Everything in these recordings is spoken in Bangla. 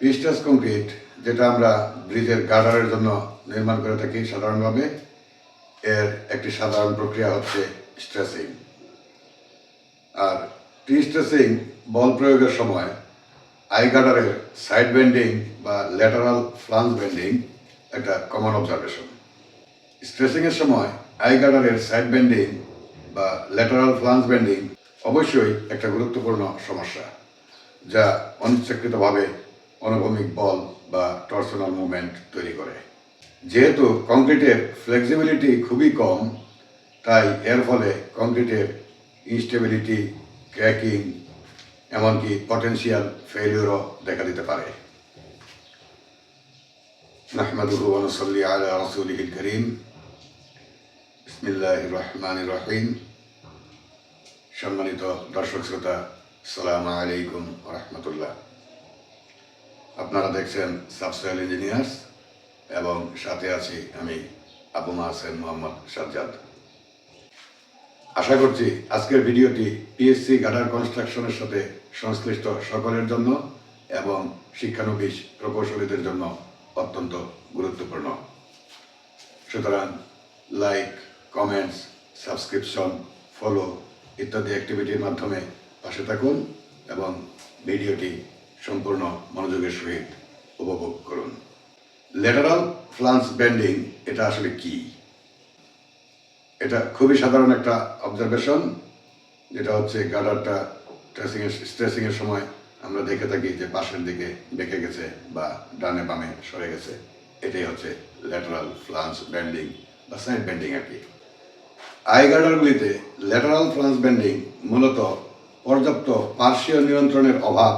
পিস্টাস কংক্রিট যেটা আমরা ব্রিজের গার্ডারের জন্য নির্মাণ করে থাকি সাধারণভাবে, এর একটি সাধারণ প্রক্রিয়া হচ্ছে স্ট্রেসিং আর টি স্ট্রেসিং বল প্রয়োগের সময় আই গার্ডারের সাইড বেন্ডিং বা ল্যাটারাল ফ্লান্স বেন্ডিং একটা কমন অবজারভেশন স্ট্রেসিংয়ের সময় আই গার্ডারের সাইড বেন্ডিং বা ল্যাটারাল ফ্লান্স বেন্ডিং অবশ্যই একটা গুরুত্বপূর্ণ সমস্যা, যা অনিচ্ছাকৃতভাবে অনুভূমিক বল বা টর্সোনাল মুভমেন্ট তৈরি করে যেহেতু কংক্রিটের ফ্লেক্সিবিলিটি খুবই কম তাই এর ফলে কংক্রিটের ইনস্টেবিলিটি ক্র্যাকিং এমনকি পটেনশিয়াল ফেলিউরও দেখা দিতে পারে نحمده ونصلي على رسوله الكريم بسم الله الرحمن الرحيم সম্মানিত দর্শক শ্রোতা সালাম আলাইকুম রহমতুল্লাহ আপনারা দেখছেন সাবসয়েল ইঞ্জিনিয়ার্স এবং সাথে আছি আমি আবু মাহসেন মোহাম্মদ সাজ্জাদ। আশা করছি আজকের ভিডিওটি পিএসসি গার্ডার কনস্ট্রাকশনের সাথে সংশ্লিষ্ট সকলের জন্য এবং শিক্ষানবিশ প্রকৌশলীদের জন্য অত্যন্ত গুরুত্বপূর্ণ। সুতরাং লাইক কমেন্টস সাবস্ক্রিপশন ফলো ইত্যাদি অ্যাক্টিভিটির মাধ্যমে পাশে থাকুন এবং ভিডিওটি সম্পূর্ণ মনোযোগের সহিত উপভোগ করুন। লেটারাল ফ্লান্স বেন্ডিং এটা আসলে কি? এটা খুবই সাধারণ একটা অবজারভেশন যেটা হচ্ছে গার্ডারটা ট্রেসিংয়ের স্ট্রেসিংয়ের সময় আমরা দেখে থাকি যে পাশের দিকে বেঁকে গেছে বা ডানে বামে সরে গেছে। এটাই হচ্ছে ল্যাটারাল ফ্লান্স ব্যান্ডিং বা সাইড ব্যান্ডিং আর কি। আই গার্ডারগুলিতে ল্যাটারাল ফ্লান্স ব্যান্ডিং মূলত পর্যাপ্ত পার্শ্বীয় নিয়ন্ত্রণের অভাব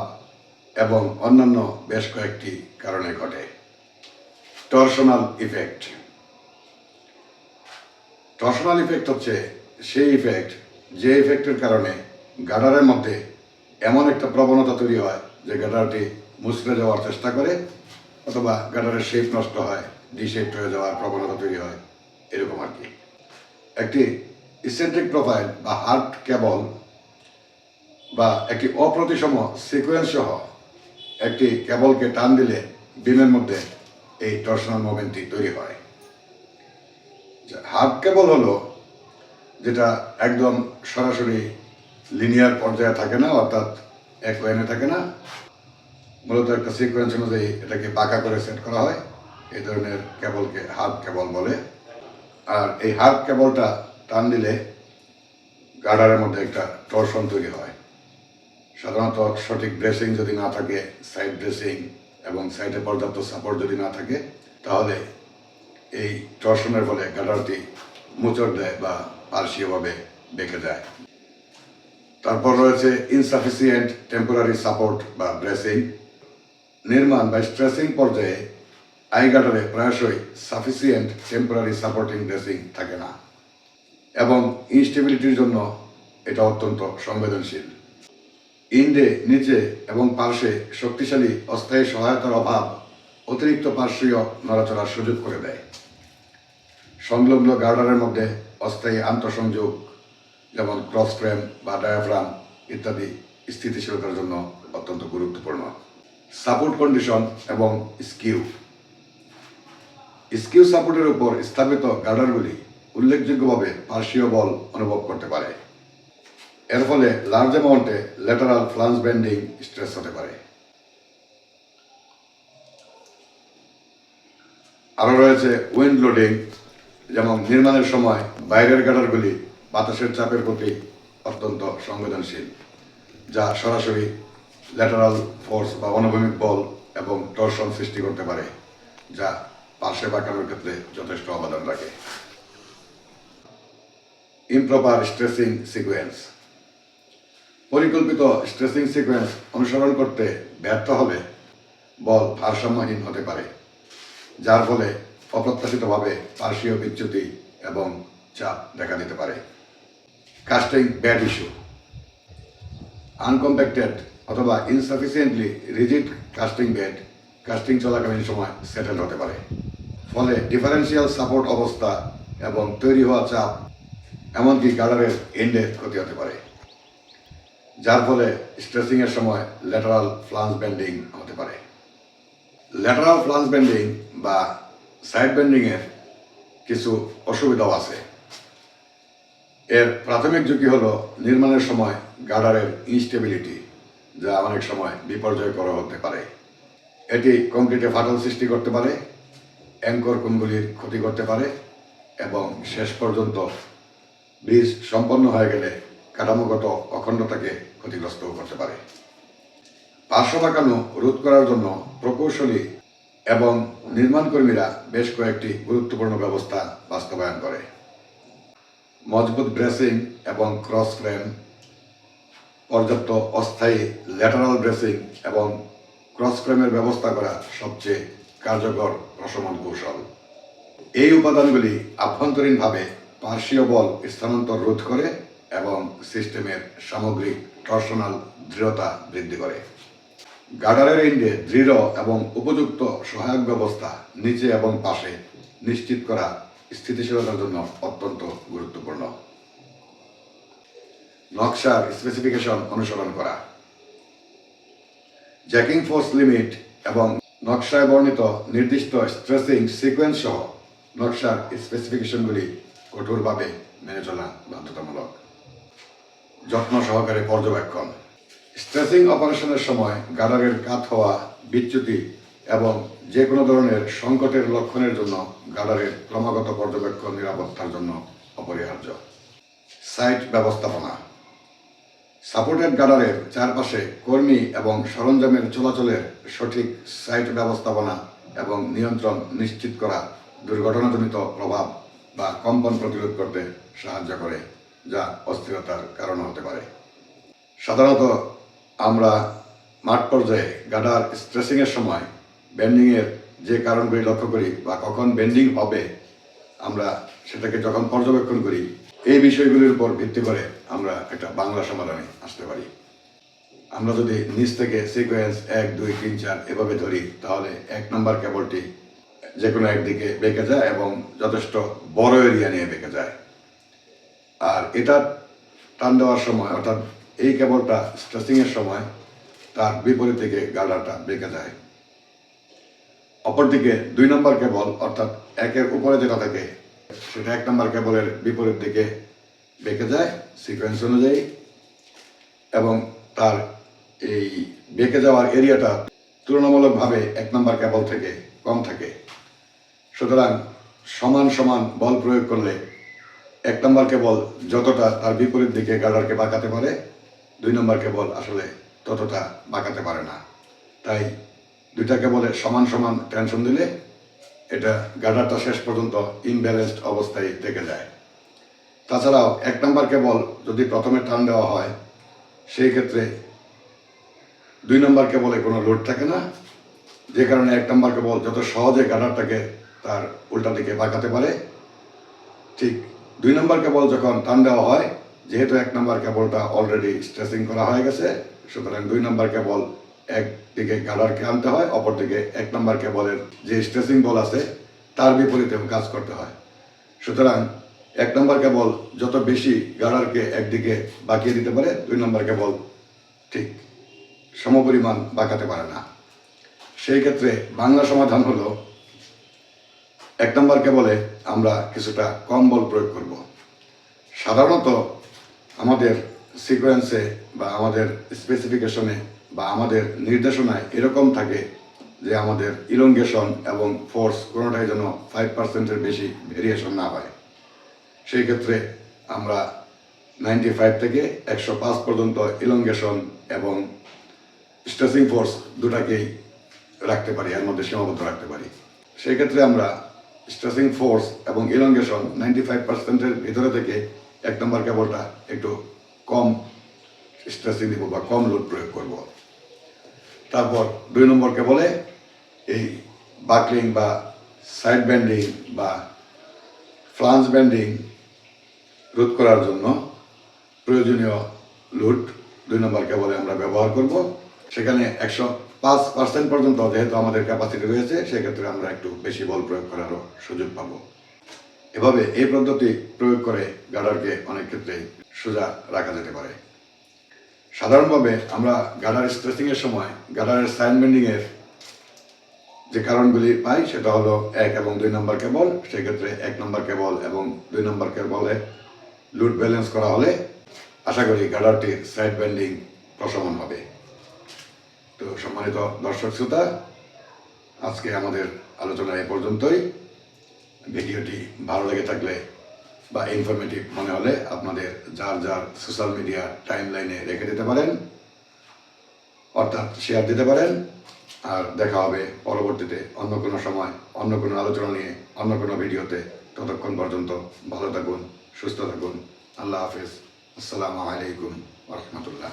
এবং অন্যান্য বেশ কয়েকটি কারণে ঘটে। টর্শনাল ইফেক্ট। টর্শনাল ইফেক্ট হচ্ছে সেই ইফেক্ট, যে ইফেক্টের কারণে গাডারের মধ্যে এমন একটা প্রবণতা তৈরি হয় যে গাডারটি মুচড়ে যাওয়ার চেষ্টা করে অথবা গাডারের শেপ নষ্ট হয় ডিশেপ হয়ে যাওয়ার প্রবণতা তৈরি হয়, এরকম আর কি। একটি ইসেন্ট্রিক প্রোফাইল বা হার্ট কেবল বা একটি অপ্রতিসম সিকোয়েন্স সহ একটি কেবলকে টান দিলে বিমের মধ্যে এই টর্শনাল মোমেন্টটি তৈরি হয়। হাফ কেবল হলো, যেটা একদম সরাসরি লিনিয়ার পর্যায়ে থাকে না, অর্থাৎ এক লাইনে থাকে না। মূলত একটা সিকোয়েন্স অনুযায়ী এটাকে বাঁকা করে সেট করা হয়, এই ধরনের কেবলকে হাফ কেবল বলে। আর এই হাফ কেবলটা টান দিলে গার্ডারের মধ্যে একটা টর্শন তৈরি হয়। সাধারণত সঠিক ব্রেসিং যদি না থাকে সাইড ব্রেসিং এবং সাইডে পর্যাপ্ত সাপোর্ট যদি না থাকে, তাহলে এই টর্শনের ফলে গাডারটি মোচড় দেয় বা পার্শ্বীয়ভাবে বেঁকে যায়। তারপর রয়েছে ইনসাফিসিয়েন্ট টেম্পোরারি সাপোর্ট বা ব্রেসিং নির্মাণ বা স্ট্রেসিং পর্যায়ে আই গাডারে প্রায়শই সাফিসিয়েন্ট টেম্পোরারি সাপোর্টিং ব্রেসিং থাকে না। এবং ইনস্টেবিলিটির জন্য এটা অত্যন্ত সংবেদনশীল। ইন্ডে নিচে এবং পার্শ্বে শক্তিশালী, অস্থায়ী সহায়তার অভাব অতিরিক্ত পার্শ্বীয় নড়াচড়ার সুযোগ করে দেয়। সংলগ্ন গার্ডারের মধ্যে অস্থায়ী আন্তঃসংযোগ, যেমন ক্রস ফ্রেম বা ডায়াফ্রাম ইত্যাদি স্থিতিশীলতার জন্য অত্যন্ত গুরুত্বপূর্ণ। সাপোর্ট কন্ডিশন এবং স্কিউ। স্কিউ সাপোর্টের উপর স্থাপিত গার্ডারগুলি উল্লেখযোগ্যভাবে পার্শ্বীয় বল অনুভব করতে পারে। এর ফলে লার্জ অ্যামাউন্টে ল্যাটারাল ফ্লান্স বেন্ডিং স্ট্রেস হতে পারে। আরও রয়েছে উইন্ড লোডিং যেমন নির্মাণের সময় বাইরের গাডারগুলি বাতাসের চাপের প্রতি অত্যন্ত সংবেদনশীল, যা সরাসরি ল্যাটারাল ফোর্স বা অনুভূমিক বল এবং টর্শন সৃষ্টি করতে পারে, যা পার্শ্বে বাঁকানোর ক্ষেত্রে যথেষ্ট অবদান রাখে। ইমপ্রপার স্ট্রেসিং সিকোয়েন্স পরিকল্পিত স্ট্রেসিং সিকোয়েন্স অনুসরণ করতে ব্যর্থ হলে বল ভারসাম্যহীন হতে পারে, যার ফলে অপ্রত্যাশিতভাবে পার্শ্বীয় বিচ্যুতি এবং চাপ দেখা দিতে পারে। কাস্টিং ব্যাড ইস্যু আনকম্প্যাক্টেড অথবা insufficiently rigid casting bed casting চলাকালীন সময় সেটেল হতে পারে। ফলে ডিফারেন্সিয়াল সাপোর্ট অবস্থা এবং তৈরি হওয়া চাপ এমনকি গার্ডারের এন্ডে ক্ষতি হতে পারে। যার ফলে স্ট্রেসিংয়ের সময় ল্যাটারাল ফ্লান্স বেন্ডিং হতে পারে। ল্যাটারাল ফ্লান্স বেন্ডিং বা সাইড বেন্ডিংয়ের কিছু অসুবিধাও আছে। এর প্রাথমিক ঝুঁকি হলো নির্মাণের সময় গার্ডারের ইনস্টেবিলিটি যা অনেক সময় বিপর্যয় বিপর্যয়কর হতে পারে। এটি কংক্রিটে ফাটল সৃষ্টি করতে পারে অ্যাঙ্কর কোণগুলির ক্ষতি করতে পারে, এবং শেষ পর্যন্ত ব্রিজ সম্পন্ন হয়ে গেলে কাঠামোগত অখণ্ডতাকে ক্ষতিগ্রস্ত করতে পারে। পার্শ্ব পাকানো রোধ করার জন্য প্রকৌশলী এবং নির্মাণ কর্মীরা বেশ কয়েকটি গুরুত্বপূর্ণ ব্যবস্থা বাস্তবায়ন করে। মজবুত ব্রেসিং এবং ক্রস ফ্রেম, পর্যাপ্ত অস্থায়ী ল্যাটারাল ব্রেসিং এবং ক্রস ফ্রেমের ব্যবস্থা করা সবচেয়ে কার্যকর প্রশমন কৌশল। এই উপাদানগুলি আভ্যন্তরীণভাবে পার্শ্বীয় বল স্থানান্তর রোধ করে এবং সিস্টেমের সামগ্রিক টর্শনাল দৃঢ়তা বৃদ্ধি করে। গার্ডারের ইন্ডে দৃঢ় এবং উপযুক্ত সহায়ক ব্যবস্থা নিচে এবং পাশে নিশ্চিত করা স্থিতিশীলতার জন্য অত্যন্ত গুরুত্বপূর্ণ। নকশার স্পেসিফিকেশন অনুসরণ করা। জ্যাকিং ফোর্স লিমিট এবং নকশায় বর্ণিত নির্দিষ্ট স্ট্রেসিং সিকোয়েন্স সহ নকশার স্পেসিফিকেশনগুলি কঠোরভাবে মেনে চলা বাধ্যতামূলক। যত্ন সহকারে পর্যবেক্ষণ। স্ট্রেসিং অপারেশনের সময় গার্ডারের কাত হওয়া, বিচ্যুতি এবং যে কোনো ধরনের সংকটের লক্ষণের জন্য গার্ডারের ক্রমাগত পর্যবেক্ষণ নিরাপত্তার জন্য অপরিহার্য। সাইট ব্যবস্থাপনা। সাপোর্টেড গার্ডারের চারপাশে কর্মী এবং সরঞ্জামের চলাচলের সঠিক সাইট ব্যবস্থাপনা এবং নিয়ন্ত্রণ নিশ্চিত করা দুর্ঘটনাজনিত প্রভাব বা কম্পন প্রতিরোধ করতে সাহায্য করে। যা অস্থিরতার কারণ হতে পারে। সাধারণত আমরা মাঠ পর্যায়ে গাডার স্ট্রেসিংয়ের সময় বেন্ডিংয়ের যে কারণগুলি লক্ষ্য করি বা কখন বেন্ডিং হবে, আমরা সেটাকে যখন পর্যবেক্ষণ করি, এই বিষয়গুলির উপর ভিত্তি করে আমরা একটা বাংলা সমাধানে আসতে পারি। আমরা যদি নিচ থেকে সিকোয়েন্স এক, দুই, তিন, চার এভাবে ধরি, তাহলে এক নম্বর কেবলটি যে কোনো একদিকে বেঁকে যায় এবং যথেষ্ট বড় এরিয়া নিয়ে বেঁকে যায়। আর এটা টান দেওয়ার সময়, অর্থাৎ এই কেবলটা স্ট্রেসিংয়ের সময়, তার বিপরীত থেকে গার্ডারটা বেঁকে যায়। অপরদিকে দুই নম্বর কেবল, অর্থাৎ একের উপরে যেটা থাকে, সেটা এক নম্বর কেবলের বিপরীত দিকে বেঁকে যায় সিকোয়েন্স অনুযায়ী, এবং তার এই বেঁকে যাওয়ার এরিয়াটা তুলনামূলকভাবে এক নম্বর কেবল থেকে কম থাকে। সুতরাং সমান সমান বল প্রয়োগ করলে এক নম্বর কেবল যতটা তার বিপরীত দিকে গার্ডারকে বাঁকাতে পারে, দুই নম্বর কেবল আসলে ততটা বাঁকাতে পারে না। তাই দুইটা কেবলে সমান সমান টেনশন দিলে এটা গার্ডারটা শেষ পর্যন্ত ইমব্যালেন্সড অবস্থায় থেকে যায়। তাছাড়াও এক নম্বর কেবল যদি প্রথমে টান দেওয়া হয়, সেই ক্ষেত্রে দুই নম্বর কেবলে কোনো লোড থাকে না। যে কারণে এক নম্বর কেবল যত সহজে গার্ডারটাকে তার উল্টা দিকে বাঁকাতে পারে, ঠিক দুই নম্বর কেবল যখন টান দেওয়া হয়, যেহেতু এক নম্বর কেবলটা অলরেডি স্ট্রেসিং করা হয়ে গেছে, সুতরাং দুই নম্বর কেবল একদিকে গার্ডারকে আনতে হয়, অপরদিকে এক নম্বর কেবলের যে স্ট্রেসিং বল আছে, তার বিপরীতে কাজ করতে হয়। সুতরাং এক নম্বর কেবল যত বেশি গার্ডারকে একদিকে বাঁকিয়ে দিতে পারে, দুই নম্বর কেবল ঠিক সমপরিমাণ বাঁকাতে পারে না। সেই ক্ষেত্রে বাংলা সমাধান হলো এক নম্বর কেবলে আমরা কিছুটা কম বল প্রয়োগ করব। সাধারণত আমাদের সিকোয়েন্সে বা আমাদের স্পেসিফিকেশনে বা আমাদের নির্দেশনায় এরকম থাকে যে আমাদের ইলঙ্গেশন এবং ফোর্স কোনোটাই যেন ফাইভ পার্সেন্টের বেশি ভেরিয়েশন না হয়। সেই ক্ষেত্রে আমরা নাইনটি ফাইভ থেকে একশো পাঁচ পর্যন্ত ইলঙ্গেশন এবং স্ট্রেসিং ফোর্স দুটাকেই রাখতে পারি, এর মধ্যে সীমাবদ্ধ রাখতে পারি। সেই ক্ষেত্রে আমরা স্ট্রেসিং ফোর্স এবং ইলঙ্গেশন নাইনটি ফাইভ পার্সেন্টের ভিতরে থেকে এক নম্বর কেবলটা একটু কম স্ট্রেসিং দিব বা কম লোড প্রয়োগ করব। তারপর দুই নম্বর কেবলে এই বাকলিং বা সাইড ব্যান্ডিং বা ফ্লান্স ব্যান্ডিং রোধ করার জন্য প্রয়োজনীয় লুট দুই নম্বর কেবলে আমরা ব্যবহার করব। সেখানে একশো পাঁচ পার্সেন্ট পর্যন্ত যেহেতু আমাদের ক্যাপাসিটি রয়েছে, সেক্ষেত্রে আমরা একটু বেশি বল প্রয়োগ করারও সুযোগ পাব। এভাবে এই পদ্ধতি প্রয়োগ করে গার্ডারকে অনেক ক্ষেত্রে সোজা রাখা যেতে পারে। সাধারণভাবে আমরা গার্ডার স্ট্রেচিংয়ের সময় গার্ডারের সাইন বেন্ডিংয়ের যে কারণগুলি পাই, সেটা হলো এক এবং দুই নম্বর কেবল। সেক্ষেত্রে এক নম্বর কেবল এবং দুই নম্বর কেবলে লুট ব্যালেন্স করা হলে আশা করি গার্ডারটির সাইড ব্যান্ডিং প্রশমন হবে। তো সম্মানিত দর্শক শ্রোতা, আজকে আমাদের আলোচনা এ পর্যন্তই। ভিডিওটি ভালো লেগে থাকলে বা ইনফরমেটিভ মনে হলে আপনাদের যার যার সোশ্যাল মিডিয়া টাইম লাইনে রেখে দিতে পারেন, অর্থাৎ শেয়ার দিতে পারেন। আর দেখা হবে পরবর্তীতে অন্য কোনো সময়, অন্য কোনো আলোচনা নিয়ে, অন্য কোনো ভিডিওতে। ততক্ষণ পর্যন্ত ভালো থাকুন, সুস্থ থাকুন। আল্লাহ হাফিজ। আসসালামু আলাইকুম রহমতুল্লাহ।